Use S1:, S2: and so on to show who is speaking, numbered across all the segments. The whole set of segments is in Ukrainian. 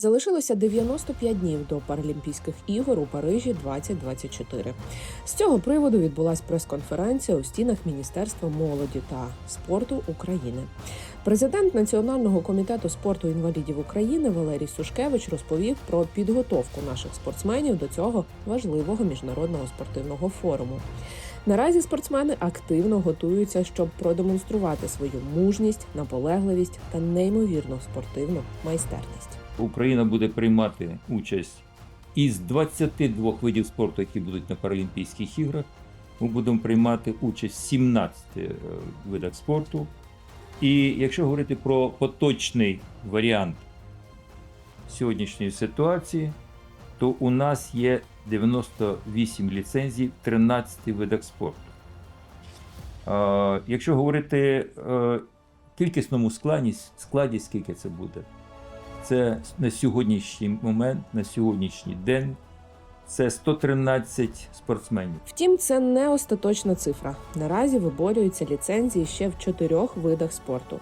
S1: Залишилося 95 днів до Паралімпійських ігор у Парижі 2024. З цього приводу відбулася прес-конференція у стінах Міністерства молоді та спорту України. Президент Національного комітету спорту інвалідів України Валерій Сушкевич розповів про підготовку наших спортсменів до цього важливого міжнародного спортивного форуму. Наразі спортсмени активно готуються, щоб продемонструвати свою мужність, наполегливість та неймовірну спортивну майстерність.
S2: Україна буде приймати участь із 22 видів спорту, які будуть на Паралімпійських іграх. Ми будемо приймати участь в 17 е, видах спорту. І якщо говорити про поточний варіант сьогоднішньої ситуації, то у нас є 98 ліцензій в 13 видах спорту. Якщо говорити е, кількісному складі, складі, скільки це буде? Це на сьогоднішній момент, на сьогоднішній день. Це 113 спортсменів.
S1: Втім, це не остаточна цифра. Наразі виборюються ліцензії ще в чотирьох видах спорту.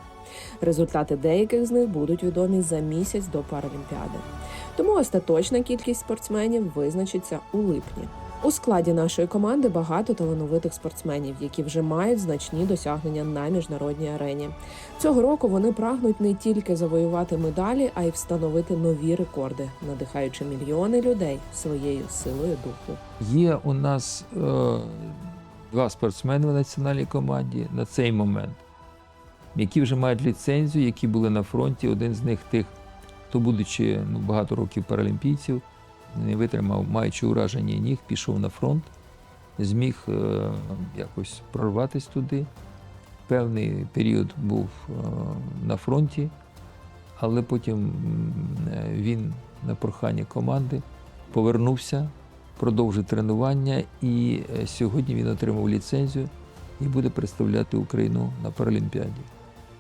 S1: Результати деяких з них будуть відомі за місяць до Паралімпіади. Тому остаточна кількість спортсменів визначиться у липні. У складі нашої команди багато талановитих спортсменів, які вже мають значні досягнення на міжнародній арені. Цього року вони прагнуть не тільки завоювати медалі, а й встановити нові рекорди, надихаючи мільйони людей своєю силою духу.
S3: Є у нас е, два спортсмени в національній команді на цей момент, які вже мають ліцензію, які були на фронті. Один з них тих, хто, будучи ну, багато років паралімпійців, не витримав, маючи ураження ніг, пішов на фронт, зміг е, якось прорватися туди. Певний період був е, на фронті, але потім е, він на прохання команди повернувся, продовжив тренування, і сьогодні він отримав ліцензію і буде представляти Україну на Паралімпіаді.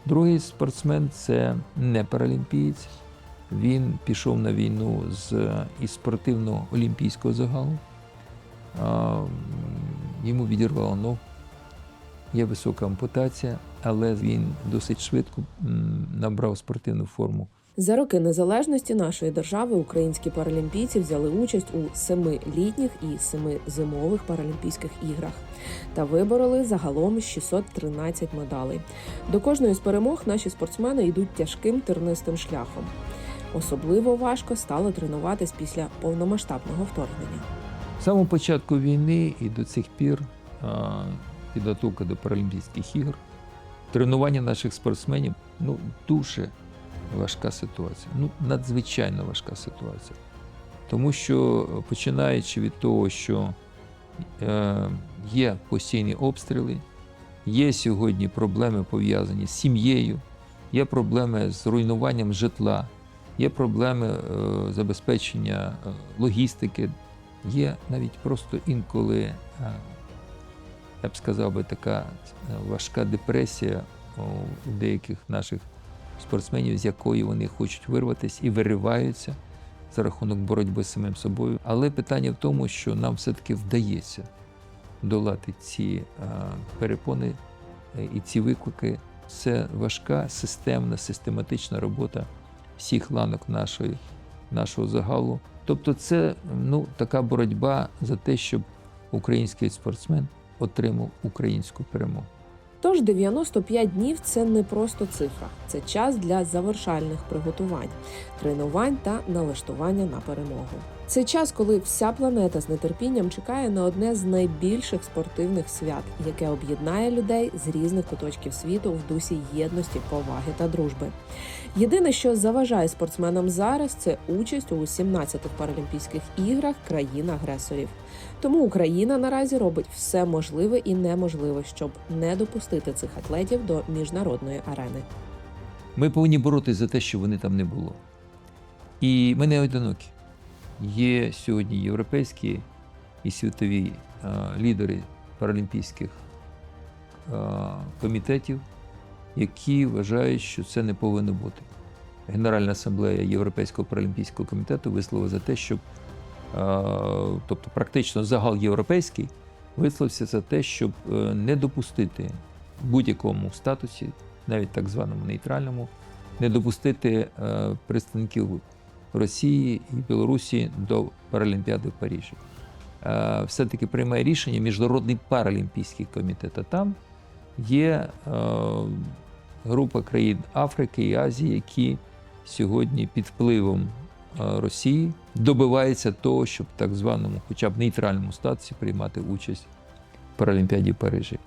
S3: Другий спортсмен це не паралімпієць. Він пішов на війну з із спортивного олімпійського загалу. А, Йому відірвало ногу. Є висока ампутація, але він досить швидко набрав спортивну форму.
S1: За роки незалежності нашої держави українські паралімпійці взяли участь у семи літніх і семи зимових паралімпійських іграх та вибороли загалом 613 медалей. До кожної з перемог наші спортсмени йдуть тяжким тернистим шляхом. Особливо важко стало тренуватись після повномасштабного вторгнення.
S3: З самого початку війни і до цих пір підготовка до Паралімпійських ігор, тренування наших спортсменів ну, дуже важка ситуація. Ну, надзвичайно важка ситуація. Тому що починаючи від того, що е, є постійні обстріли, є сьогодні проблеми пов'язані з сім'єю, є проблеми з руйнуванням житла, є проблеми е, забезпечення е, логістики, є навіть просто інколи, е, я б сказав би, така важка депресія у деяких наших спортсменів, з якої вони хочуть вирватися і вириваються за рахунок боротьби з самим собою. Але питання в тому, що нам все-таки вдається долати ці перепони і ці виклики. Це важка, системна, систематична робота всіх ланок нашої, нашого загалу. Тобто, це ну, така боротьба за те, щоб український спортсмен отримав українську перемогу.
S1: Тож 95 днів це не просто цифра, це час для завершальних приготувань, тренувань та налаштування на перемогу. Це час, коли вся планета з нетерпінням чекає на одне з найбільших спортивних свят, яке об'єднає людей з різних куточків світу в дусі єдності, поваги та дружби. Єдине, що заважає спортсменам зараз, це участь у 17-х паралімпійських іграх країн-агресорів. Тому Україна наразі робить все можливе і неможливе, щоб не допустити цих атлетів до міжнародної арени.
S3: Ми повинні боротися за те, щоб вони там не було. І ми не одинокі. Є сьогодні європейські і світові е, лідери паралімпійських е, комітетів, які вважають, що це не повинно бути. Генеральна асамблея Європейського паралімпійського комітету висловила за те, щоб, е, тобто практично загал європейський, висловився за те, щоб не допустити в будь-якому статусі, навіть так званому нейтральному, не допустити представників Росії і Білорусі до Паралімпіади в Парижі. Е, Все-таки приймає рішення Міжнародний паралімпійський комітет. А там є е, група країн Африки і Азії, які сьогодні під впливом е, Росії добиваються того, щоб так званому, хоча б нейтральному статусі приймати участь в Паралімпіаді в Парижі.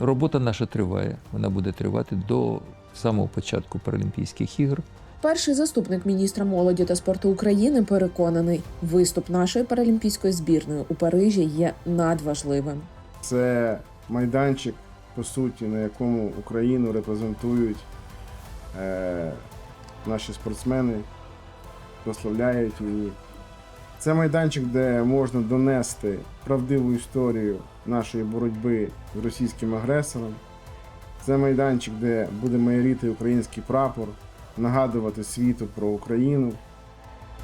S3: Робота наша триває. Вона буде тривати до самого початку Паралімпійських ігор.
S1: Перший заступник міністра молоді та спорту України переконаний, виступ нашої паралімпійської збірної у Парижі є надважливим.
S4: Це майданчик, по суті, на якому Україну репрезентують е, наші спортсмени, прославляють її. Це майданчик, де можна донести правдиву історію нашої боротьби з російським агресором. Це майданчик, де буде майоріти український прапор, нагадувати світу про Україну,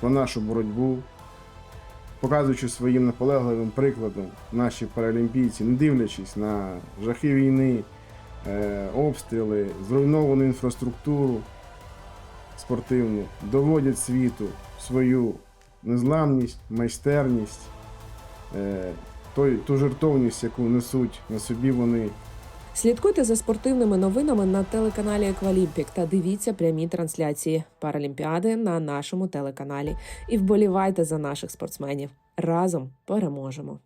S4: про нашу боротьбу, показуючи своїм наполегливим прикладом наші паралімпійці, не дивлячись на жахи війни, е, обстріли, зруйновану інфраструктуру спортивну, доводять світу свою незламність, майстерність, е, ту жертовність, яку несуть на собі вони
S1: Слідкуйте за спортивними новинами на телеканалі Еквалімпік та дивіться прямі трансляції Паралімпіади на нашому телеканалі. І вболівайте за наших спортсменів. Разом переможемо!